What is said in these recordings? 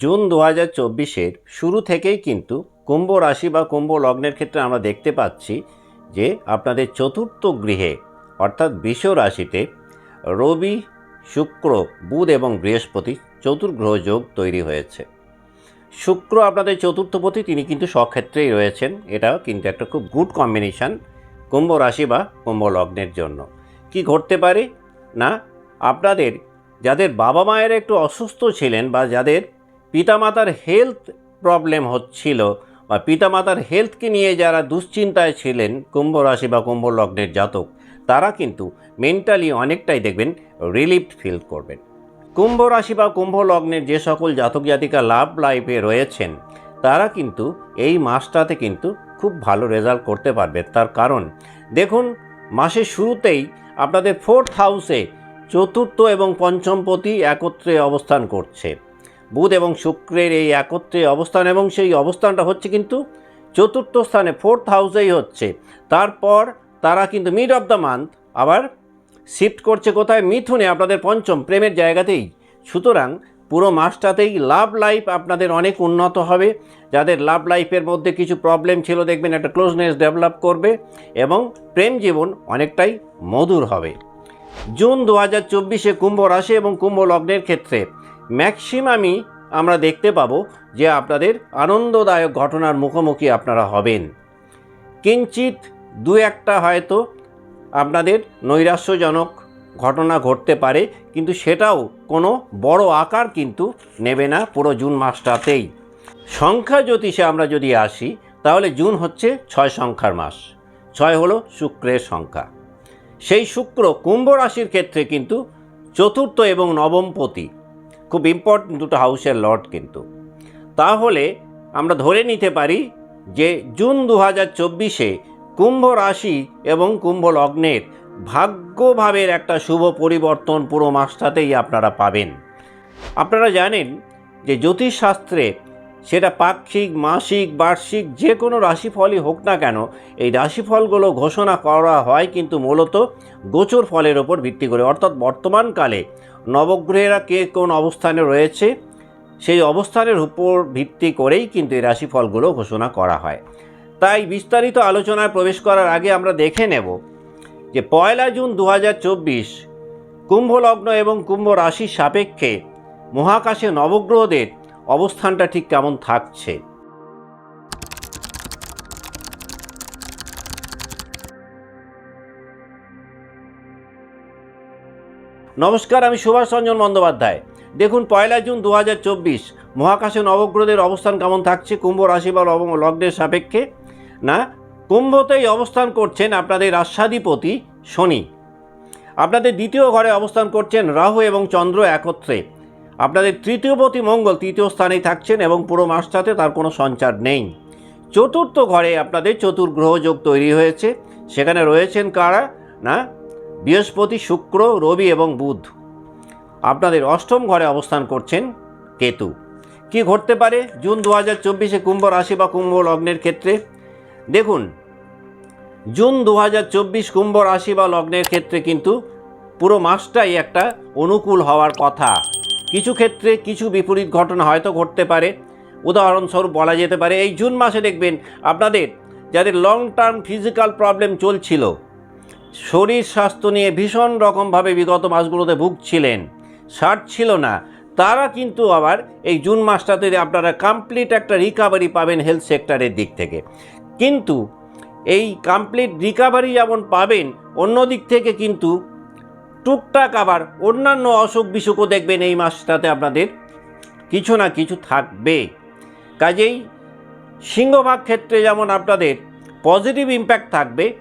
June দু হাজার চব্বিশের শুরু থেকেই কিন্তু কুম্ভ রাশি বা কুম্ভ লগ্নের ক্ষেত্রে আমরা দেখতে পাচ্ছি যে আপনাদের চতুর্থ গৃহে, অর্থাৎ বৃষ রাশিতে রবি, শুক্র, বুধ এবং বৃহস্পতি চতুর্গ্রহ যোগ তৈরি হয়েছে। শুক্র আপনাদের চতুর্থপতি, তিনি কিন্তু স্বক্ষেত্রেই রয়েছেন। এটা কিন্তু একটা খুব গুড কম্বিনেশান কুম্ভ রাশি বা কুম্ভ লগ্নের জন্য। কি ঘটতে পারে? না, আপনাদের, যাদের বাবা মায়ের একটু অসুস্থ ছিলেন বা যাদের পিতামাতার হেলথ প্রবলেম হচ্ছিল বা পিতামাতার হেলথকে নিয়ে যারা দুশ্চিন্তায় ছিলেন, কুম্ভ রাশি বা কুম্ভ লগ্নের জাতক, তারা কিন্তু মেন্টালি অনেকটাই দেখবেন রিলিফড ফিল করবেন। কুম্ভ রাশি বা কুম্ভ লগ্নের যে সকল জাতক জাতিকা লাভ লাইফে রয়েছেন, তারা কিন্তু এই মাসটাতে কিন্তু খুব ভালো রেজাল্ট করতে পারবে। তার কারণ, দেখুন, মাসের শুরুতেই আপনাদের ফোর্থ হাউসে চতুর্থ এবং পঞ্চমপতি একত্রে অবস্থান করছে। বুধ এবং শুক্রের এই একত্রে অবস্থান এবং সেই অবস্থানটা হচ্ছে কিন্তু চতুর্থ স্থানে ফোর্থ হাউসেই হচ্ছে। তারপর তারা কিন্তু মিড অফ দ্য মান্থ আবার শিফট করছে কোথায়? মিথুনে, আপনাদের পঞ্চম, প্রেমের জায়গাতেই। সুতরাং পুরো মাসটাতেই লাভ লাইফ আপনাদের অনেক উন্নত হবে। যাদের লাভ লাইফের মধ্যে কিছু প্রবলেম ছিল, দেখবেন একটা ক্লোজনেস ডেভেলপ করবে এবং প্রেম জীবন অনেকটাই মধুর হবে। জুন দু হাজার চব্বিশে কুম্ভ রাশি এবং কুম্ভ লগ্নের ক্ষেত্রে ম্যাক্সিমামই আমরা দেখতে পাবো যে আপনাদের আনন্দদায়ক ঘটনার মুখোমুখি আপনারা হবেন। কিঞ্চিত দু একটা হয়তো আপনাদের নৈরাশ্যজনক ঘটনা ঘটতে পারে, কিন্তু সেটাও কোনো বড় আকার কিন্তু নেবে না পুরো জুন মাসটাতেই। সংখ্যা জ্যোতিষে আমরা যদি আসি, তাহলে জুন হচ্ছে ছয় সংখ্যার মাস। ছয় হলো শুক্রের সংখ্যা। সেই শুক্র কুম্ভ রাশির ক্ষেত্রে কিন্তু চতুর্থ এবং নবমপতি খুব ইম্পর্টেন্ট দুটো হাউসের লর্ড কিন্তু। তাহলে আমরা ধরে নিতে পারি যে জুন দু হাজার চব্বিশে কুম্ভ রাশি এবং কুম্ভ লগ্নের ভাগ্যভাবের একটা শুভ পরিবর্তন পুরো মাসটাতেই আপনারা পাবেন। আপনারা জানেন যে জ্যোতিষশাস্ত্রে সেটা পাক্ষিক, মাসিক, বার্ষিক, যে কোনো রাশিফলই হোক না কেন, এই রাশিফলগুলো ঘোষণা করা হয় কিন্তু মূলত গোচর ফলের ওপর ভিত্তি করে। অর্থাৎ বর্তমানকালে নবগ্রহেরা কে কোন অবস্থানে রয়েছে, সেই অবস্থানের উপর ভিত্তি করেই কিন্তু এই রাশিফলগুলো ঘোষণা করা হয়। তাই বিস্তারিত আলোচনায় প্রবেশ করার আগে আমরা দেখে নেব যে পয়লা জুন দু কুম্ভ লগ্ন এবং কুম্ভ রাশির সাপেক্ষে মহাকাশে নবগ্রহদের অবস্থানটা ঠিক কেমন থাকছে। নমস্কার, আমি সুভাষ রঞ্জন বন্দ্যোপাধ্যায়। দেখুন, পয়লা জুন দু হাজার চব্বিশ, মহাকাশে নবগ্রহদের অবস্থান কেমন থাকছে কুম্ভ রাশি বা লগ্নের সাপেক্ষে? না, কুম্ভতেই অবস্থান করছেন আপনাদের রাষ্ট্রাধিপতি শনি। আপনাদের দ্বিতীয় ঘরে অবস্থান করছেন রাহু এবং চন্দ্র একত্রে। আপনাদের তৃতীয়পতি মঙ্গল তৃতীয় স্থানেই থাকছেন এবং পুরো মাসটাতে তার কোনো সঞ্চার নেই। চতুর্থ ঘরে আপনাদের চতুর্গ্রহ যোগ তৈরি হয়েছে। সেখানে রয়েছেন কারা? না বৃহস্পতি, শুক্র, রবি এবং বুধ। আপনাদের অষ্টম ঘরে অবস্থান করছেন কেতু। কি ঘটতে পারে? জুন দু হাজার চব্বিশে কুম্ভ রাশি বা কুম্ভ লগ্নের ক্ষেত্রে। দেখুন, জুন দু হাজার চব্বিশ কুম্ভ রাশি বা লগ্নের ক্ষেত্রে কিন্তু পুরো মাসটাই একটা অনুকূল হওয়ার কথা। কিছু ক্ষেত্রে কিছু বিপরীত ঘটনা হয়তো ঘটতে পারে। উদাহরণস্বরূপ বলা যেতে পারে, এই জুন মাসে দেখবেন আপনাদের যাদের লং টার্ম ফিজিক্যাল প্রবলেম চলছিল শরীর স্বাস্থ্য নিয়ে ভীষণ রকমভাবে বিগত মাসগুলোতে ভুগছিলেন। ছিল না। তারা কিন্তু আবার এই জুন মাসটাতে আপনারা কমপ্লিট একটা রিকাভারি পাবেন হেলথ সেক্টরের দিক থেকে। কিন্তু এই কমপ্লিট রিকাভারি যেমন পাবেন, অন্য দিক থেকে কিন্তু টুকটাক আবার অন্যান্য অসুখ বিসুখও দেখবেন এই মাসটাতে আপনাদের কিছু না কিছু থাকবে। কাজেই সিংহভাগ ক্ষেত্রে যেমন আপনাদের পজিটিভ ইম্প্যাক্ট থাকবে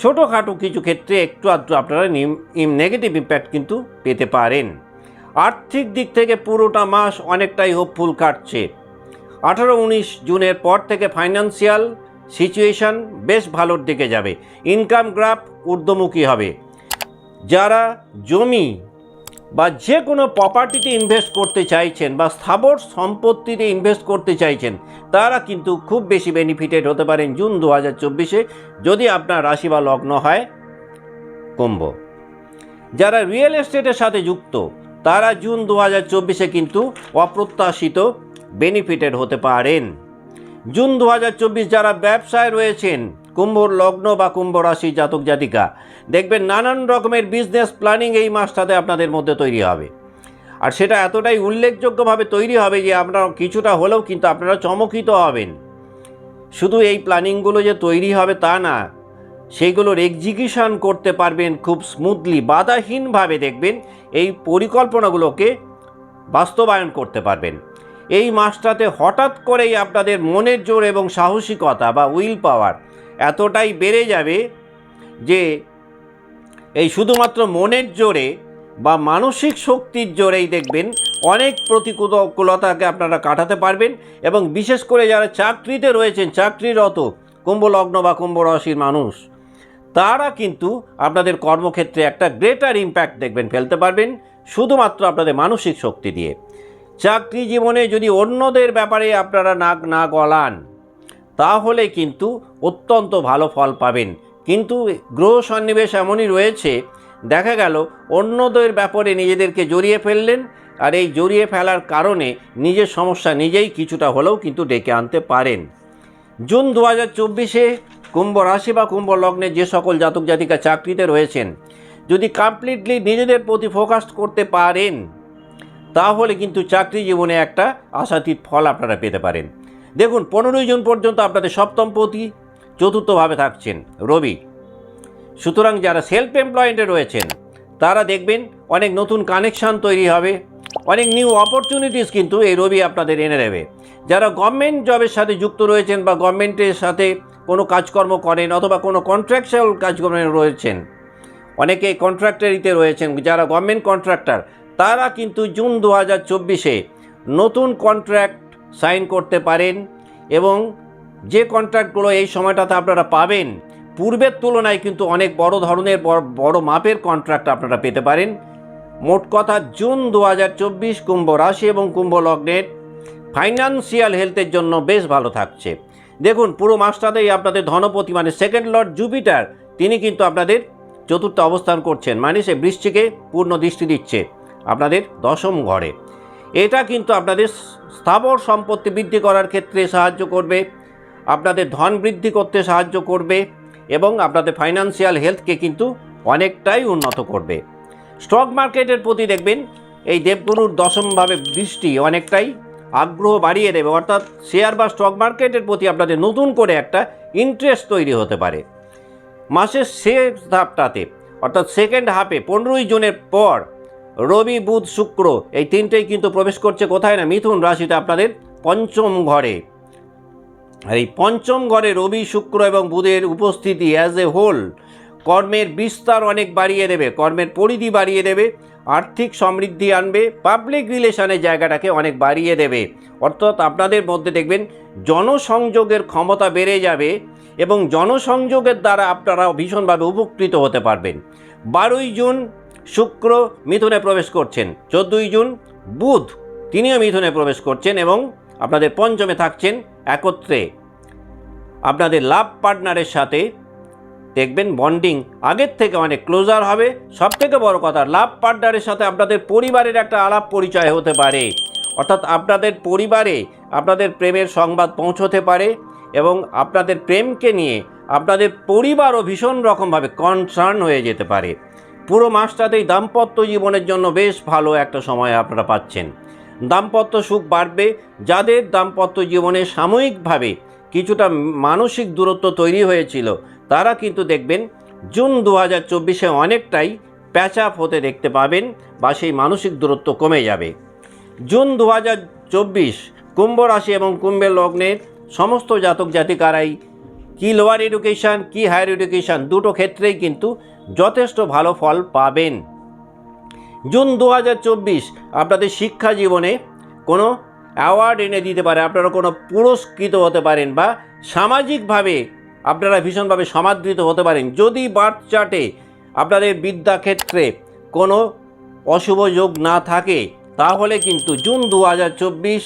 ছোটোখাটো কিছু ক্ষেত্রে একটু আধটু আপনারা নেগেটিভ ইম্প্যাক্ট কিন্তু পেতে পারেন। আর্থিক দিক থেকে পুরোটা মাস অনেকটাই হোপফুল কাটছে। আঠারো উনিশ জুনের পর থেকে ফাইন্যান্সিয়াল সিচুয়েশান বেশ ভালোর দিকে যাবে। ইনকাম গ্রাফ ঊর্ধ্বমুখী হবে। যারা জমি বা যে কোনো প্রপার্টিতে ইনভেস্ট করতে চাইছেন বা স্থাবর সম্পত্তিতে ইনভেস্ট করতে চাইছেন, তারা কিন্তু খুব বেশি বেনিফিটেড হতে পারেন জুন দু হাজার চব্বিশে যদি আপনার রাশি বা লগ্ন হয় কুম্ভ। যারা রিয়েল এস্টেটের সাথে যুক্ত, তারা জুন দু হাজার চব্বিশে কিন্তু অপ্রত্যাশিত বেনিফিটেড হতে পারেন। জুন দু হাজার চব্বিশ যারা ব্যবসায় রয়েছেন, কুম্ভর লগ্ন বা কুম্ভ রাশি জাতক জাতিকা দেখবেন নানান রকমের বিজনেস প্ল্যানিং এই মাসটাতে আপনাদের মধ্যে তৈরি হবে। আর সেটা এতটাই উল্লেখযোগ্যভাবে তৈরি হবে যে আপনারা কিছুটা হলেও কিন্তু আপনারা চমকিত হবেন। শুধু এই প্ল্যানিংগুলো যে তৈরি হবে তা না, সেইগুলোর এক্সিকিউশন করতে পারবেন খুব স্মুথলি বাধাহীনভাবে দেখবেন এই পরিকল্পনাগুলোকে বাস্তবায়ন করতে পারবেন। এই মাসটাতে হঠাৎ করেই আপনাদের মনের জোর এবং সাহসিকতা বা উইল পাওয়ার এতটাই বেড়ে যাবে যে এই শুধুমাত্র মনের জোরে বা মানসিক শক্তির জোরেই দেখবেন অনেক প্রতিকূলতাকে আপনারা কাটাতে পারবেন এবং বিশেষ করে যারা চাকরিতে রয়েছেন, চাকরিরত কুম্ভ লগ্ন বা কুম্ভ রাশির মানুষ, তারা কিন্তু আপনাদের কর্মক্ষেত্রে একটা গ্রেটার ইম্প্যাক্ট দেখবেন, ফেলতে পারবেন শুধুমাত্র আপনাদের মানসিক শক্তি দিয়ে। চাকরি জীবনে যদি অন্যদের ব্যাপারে আপনারা নাক না গলান, তাহলে কিন্তু অত্যন্ত ভালো ফল পাবেন। কিন্তু গ্রহ সন্নিবেশ এমনই রয়েছে, দেখা গেল অন্যদের ব্যাপারে নিজেদেরকে জড়িয়ে ফেললেন, আর এই জড়িয়ে ফেলার কারণে নিজের সমস্যা নিজেই কিছুটা হলেও কিন্তু ডেকে আনতে পারেন। জুন দু হাজার চব্বিশে কুম্ভ রাশি বা কুম্ভ লগ্নে যে সকল জাতক জাতিকা চাকরিতে রয়েছেন, যদি কমপ্লিটলি নিজেদের প্রতি ফোকাস করতে পারেন, তাহলে কিন্তু চাকরি জীবনে একটা আশাতীত ফল আপনারা পেতে পারেন। দেখুন, পনেরোই জুন পর্যন্ত আপনাদের সপ্তম পতি চতুর্থভাবে থাকছেন রবি। সুতরাং যারা সেলফ এমপ্লয়েন্টে রয়েছেন, তারা দেখবেন অনেক নতুন কানেকশান তৈরি হবে, অনেক নিউ অপরচুনিটিস কিন্তু এই রবি আপনাদের এনে দেবে। যারা গভর্নমেন্ট জবের সাথে যুক্ত রয়েছেন বা গভর্নমেন্টের সাথে কোনো কাজকর্ম করেন অথবা কোনো কন্ট্রাকচুয়াল কাজকর্মে রয়েছেন, অনেকে কন্ট্রাক্টারিতে রয়েছেন, যারা গভর্নমেন্ট কন্ট্রাক্টর তারা কিন্তু জুন দু হাজার চব্বিশে নতুন কন্ট্রাক্ট সাইন করতে পারেন এবং যে কন্ট্রাক্টগুলো এই সময়টাতে আপনারা পাবেন, পূর্বের তুলনায় কিন্তু অনেক বড় ধরনের, বড়- মাপের কন্ট্রাক্ট আপনারা পেতে পারেন। মোট কথা, জুন দু হাজার চব্বিশ কুম্ভ রাশি এবং কুম্ভ লগ্নের ফাইন্যান্সিয়াল হেলথের জন্য বেশ ভালো থাকছে। দেখুন, পুরো মাসটাতেই আপনাদের ধনপতি মানে সেকেন্ড লর্ড জুপিটার তিনি কিন্তু আপনাদের চতুর্থ অবস্থান করছেন মানে সে বৃষ্টিকে পূর্ণ দৃষ্টি দিচ্ছে আপনাদের দশম ঘরে। এটা কিন্তু আপনাদের স্থাবর সম্পত্তি বৃদ্ধি করার ক্ষেত্রে সাহায্য করবে। আপনাদের ধন বৃদ্ধি করতে সাহায্য করবে এবং আপনাদের ফাইন্যান্সিয়াল হেলথকে কিন্তু অনেকটাই উন্নত করবে। স্টক মার্কেটের প্রতি দেখবেন, এই দেবগুরুর দশমভাবে দৃষ্টি অনেকটাই আগ্রহ বাড়িয়ে দেবে। অর্থাৎ শেয়ার বা স্টক মার্কেটের প্রতি আপনাদের নতুন করে একটা ইন্টারেস্ট তৈরি হতে পারে। মাসের শেষ ধাপটাতে, অর্থাৎ সেকেন্ড হাফে পনেরোই জুনের পর রবি, বুধ, শুক্র, এই তিনটেই কিন্তু প্রবেশ করছে কোথায় না? মিথুন রাশিতে আপনাদের পঞ্চম ঘরে। আর এই পঞ্চম ঘরে রবি, শুক্র এবং বুধের উপস্থিতি অ্যাজ এ হোল কর্মের বিস্তার অনেক বাড়িয়ে দেবে, কর্মের পরিধি বাড়িয়ে দেবে, আর্থিক সমৃদ্ধি আনবে পাবলিক রিলেশনের জায়গাটাকে অনেক বাড়িয়ে দেবে। অর্থাৎ আপনাদের মধ্যে দেখবেন, জনসংযোগের ক্ষমতা বেড়ে যাবে এবং জনসংযোগের দ্বারা আপনারা ভীষণভাবে উপকৃত হতে পারবেন। বারোই জুন শুক্র মিথুনে প্রবেশ করছেন, চোদ্দোই জুন বুধ তিনিও মিথুনে প্রবেশ করছেন এবং আপনাদের পঞ্চমে থাকছেন একত্রে। আপনাদের লাভ পার্টনারের সাথে দেখবেন বন্ডিং আগের থেকে অনেক ক্লোজার হবে। সব থেকে বড় কথা, লাভ পার্টনারের সাথে আপনাদের পরিবারের একটা আলাপ পরিচয় হতে পারে। অর্থাৎ আপনাদের পরিবারে আপনাদের প্রেমের সংবাদ পৌঁছতে পারে এবং আপনাদের প্রেমকে নিয়ে আপনাদের পরিবারও ভীষণ রকমভাবে কনসার্ন হয়ে যেতে পারে। পুরো মাসটাতেই দাম্পত্য জীবনের জন্য বেশ ভালো একটা সময় আপনারা পাচ্ছেন। দাম্পত্য সুখ বাড়বে, যাদের দাম্পত্য জীবনে সাময়িকভাবে কিছুটা মানসিক দূরত্ব তৈরি হয়েছিল, তারা কিন্তু দেখবেন জুন দু হাজার চব্বিশে অনেকটাই প্যাচ আপ হতে দেখতে পাবেন বা সেই মানসিক দূরত্ব কমে যাবে। জুন দু হাজার চব্বিশ কুম্ভ রাশি এবং কুম্ভের লগ্নের সমস্ত জাতক জাতিকারাই কি লোয়ার এডুকেশান কি হায়ার এডুকেশান দুটো ক্ষেত্রেই কিন্তু যথেষ্ট ভালো ফল পাবেন। জুন দু হাজার চব্বিশ আপনাদের শিক্ষা জীবনে কোনো অ্যাওয়ার্ড এনে দিতে পারে, আপনারা কোনো পুরস্কৃত হতে পারেন বা সামাজিকভাবে আপনারা ভীষণভাবে সমাদৃত হতে পারেন। যদি বার্থ চার্টে আপনাদের বিদ্যাক্ষেত্রে কোনো অশুভ যোগ না থাকে, তাহলে কিন্তু জুন দু হাজার চব্বিশ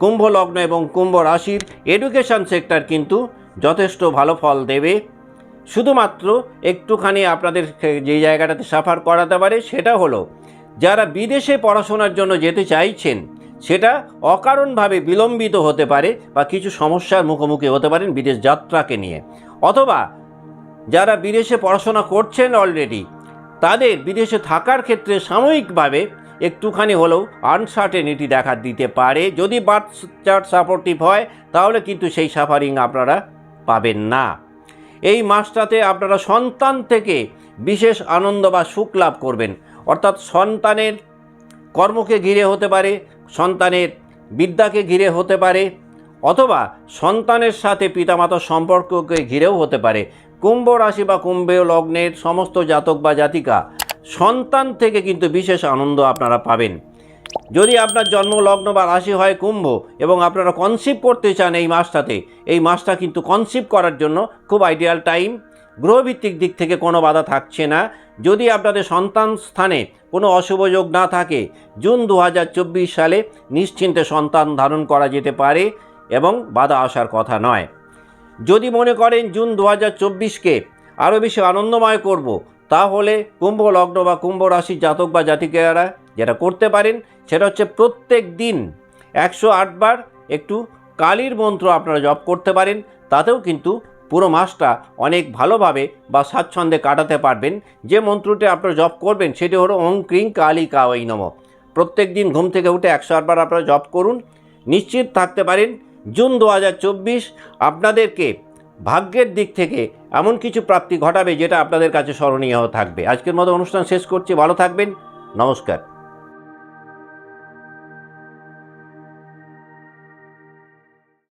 কুম্ভ লগ্ন এবং কুম্ভ রাশির এডুকেশন সেক্টর কিন্তু যথেষ্ট ভালো ফল দেবে। শুধুমাত্র একটুখানি আপনাদের যে জায়গাটাতে সাফার করাতে পারে, সেটা হলো যারা বিদেশে পড়াশোনার জন্য যেতে চাইছেন, সেটা অকারণভাবে বিলম্বিত হতে পারে বা কিছু সমস্যার মুখোমুখি হতে পারেন বিদেশ যাত্রাকে নিয়ে। অথবা যারা বিদেশে পড়াশোনা করছেন অলরেডি তাদের বিদেশে থাকার ক্ষেত্রে সাময়িকভাবে একটুখানি হলেও আনসার্টেনিটি দেখা দিতে পারে। যদি বার্থ চার্ট সাপোর্টিভ হয়, তাহলে কিন্তু সেই সাফারিং আপনারা পাবেন না। এই মাসটাতে আপনারা সন্তান থেকে বিশেষ আনন্দ বা সুখ লাভ করবেন। অর্থাৎ সন্তানের কর্মকে ঘিরে হতে পারে, সন্তানের বিদ্যাকে ঘিরে হতে পারে, অথবা সন্তানের সাথে পিতামাতার সম্পর্ককে ঘিরেও হতে পারে। কুম্ভ রাশি বা কুম্ভ লগ্নের সমস্ত জাতক বা জাতিকা সন্তান থেকে কিন্তু বিশেষ আনন্দ আপনারা পাবেন। যদি আপনার জন্ম, লগ্ন বা রাশি হয় কুম্ভ এবং আপনারা কনসিভ করতে চান এই মাসটাতে, এই মাসটা কিন্তু কনসিভ করার জন্য খুব আইডিয়াল টাইম গ্রহভিত্তিক দিক থেকে কোনো বাধা থাকছে না। যদি আপনাদের সন্তান স্থানে কোনো অশুভ যোগ না থাকে, জুন দু হাজার চব্বিশ সালে নিশ্চিন্তে সন্তান ধারণ করা যেতে পারে এবং বাধা আসার কথা নয়। যদি মনে করেন জুন দু হাজার চব্বিশকে আরও বেশি আনন্দময় করব, তাহলে কুম্ভ লগ্ন বা কুম্ভ রাশির জাতক বা জাতিকেরা যেটা করতে পারেন, সেটা হচ্ছে প্রত্যেক দিন একশো আটবার একটু কালীর মন্ত্র আপনারা জপ করতে পারেন, তাতেও কিন্তু পুরো মাসটা অনেক ভালোভাবে বা স্বাচ্ছন্দ্যে কাটাতে পারবেন। যে মন্ত্রটি আপনারা জপ করবেন, সেটি হলো ওং ক্রিং কালী কাওয়াই নম। প্রত্যেক দিন ঘুম থেকে উঠে একশো আটবার আপনারা জপ করুন। নিশ্চিত থাকতে পারেন, জুন দু হাজার চব্বিশ আপনাদেরকে ভাগ্যের দিক থেকে এমন কিছু প্রাপ্তি ঘটাবে যেটা আপনাদের কাছে স্মরণীয় থাকবে। আজকের মতো অনুষ্ঠান শেষ করছি, ভালো থাকবেন, নমস্কার।